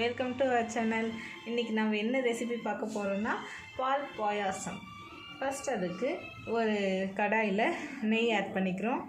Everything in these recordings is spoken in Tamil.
வெல்கம் டு அவர் சேனல் இன்றைக்கி நம்ம என்ன ரெசிபி பார்க்க போகிறோம்னா பால் பாயாசம். ஃபஸ்ட் அதுக்கு ஒரு கடாயில் நெய் ஆட் பண்ணிக்கிறோம்.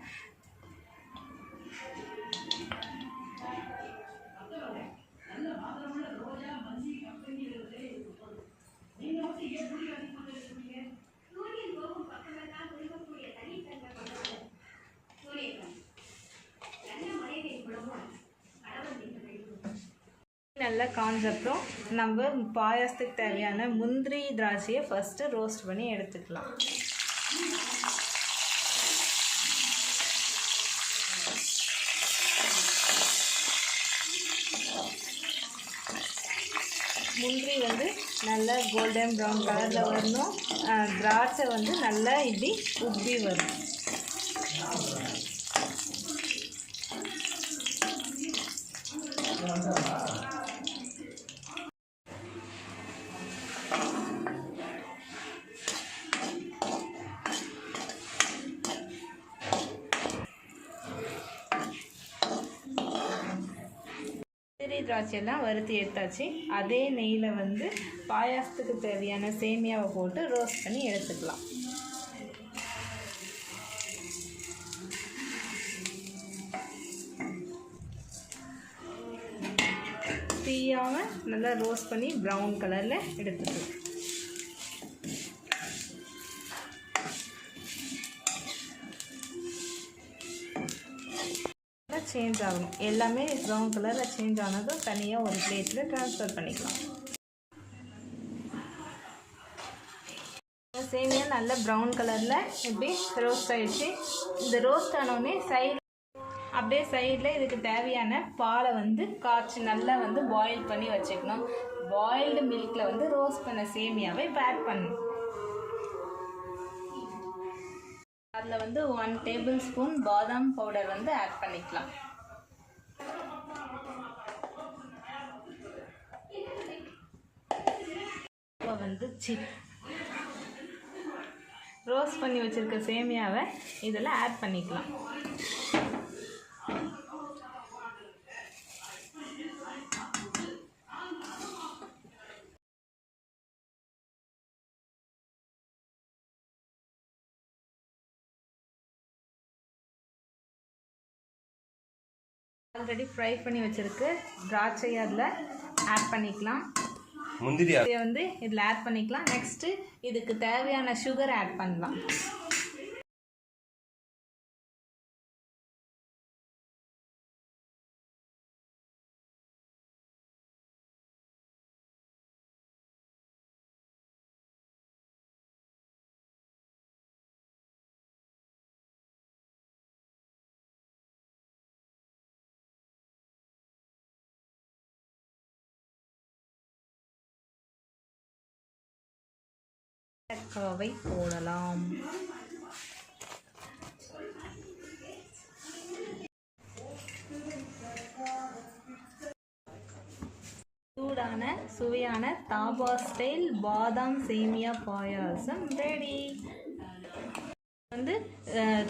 நல்லா காஞ்சப்புறம் நம்ம பாயாசத்துக்கு தேவையான முந்திரி திராட்சையை ஃபஸ்ட்டு ரோஸ்ட் பண்ணி எடுத்துக்கலாம். முந்திரி வந்து நல்லா கோல்டன் ப்ரௌன் கலரில் வரணும். திராட்சை வந்து நல்லா இப்படி உப்பி வரும் முந்திரி திராட்சையெல்லாம் வறுத்து எடுத்தாச்சு. அதே நெய்யில் வந்து பாயாசத்துக்கு தேவையான சேமியாவை போட்டு ரோஸ்ட் பண்ணி எடுத்துக்கலாம். தீயாமல் நல்லா ரோஸ்ட் பண்ணி ப்ரௌன் கலரில் எடுத்துக்கலாம். சேஞ்ச் ஆகணும் எல்லாமே ப்ரௌன் கலரில் சேஞ்ச் ஆனதும் தனியாக ஒரு பிளேட்டில் ட்ரான்ஸ்ஃபர் பண்ணிக்கலாம். சேமியா நல்ல ப்ரௌன் கலரில் இப்படி ரோஸ்ட் ஆகிடுச்சு இந்த ரோஸ்ட் ஆனோடனே சைடு அப்படியே சைடில் இதுக்கு தேவையான பாலை வந்து காய்ச்சி நல்லா வந்து பாயில் பண்ணி வச்சுக்கணும். பாயில்டு மில்கில் வந்து ரோஸ்ட் பண்ண சேமியாவை இப்போ ஆட் பண்ணணும். அதில் வந்து ஒன் டேபிள் ஸ்பூன் பாதாம் பவுடர் வந்து ஆட் பண்ணிக்கலாம். இப்போ வந்து சிப் ரோஸ்ட் பண்ணி வச்சுருக்க சேமியாவை இதில் ஆட் பண்ணிக்கலாம். ஆல்ரெடி ஃப்ரை பண்ணி வச்சுருக்கு. திராட்சை அதில் ஆட் பண்ணிக்கலாம். முந்திரி இதை வந்து இதில் ஆட் பண்ணிக்கலாம். நெக்ஸ்ட்டு இதுக்கு தேவையான சுகர் ஆட் பண்ணலாம். ஏலக்காவை போடலாம். சூடான சுவையான தாபா ஸ்டைல் பாதாம் சேமியா பாயாசம் ரெடி வந்து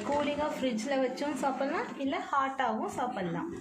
கூலிங்காக ஃப்ரிட்ஜில் வச்சும் சாப்பிட்லாம் இல்லை ஹாட்டாகவும் சாப்பிட்லாம்.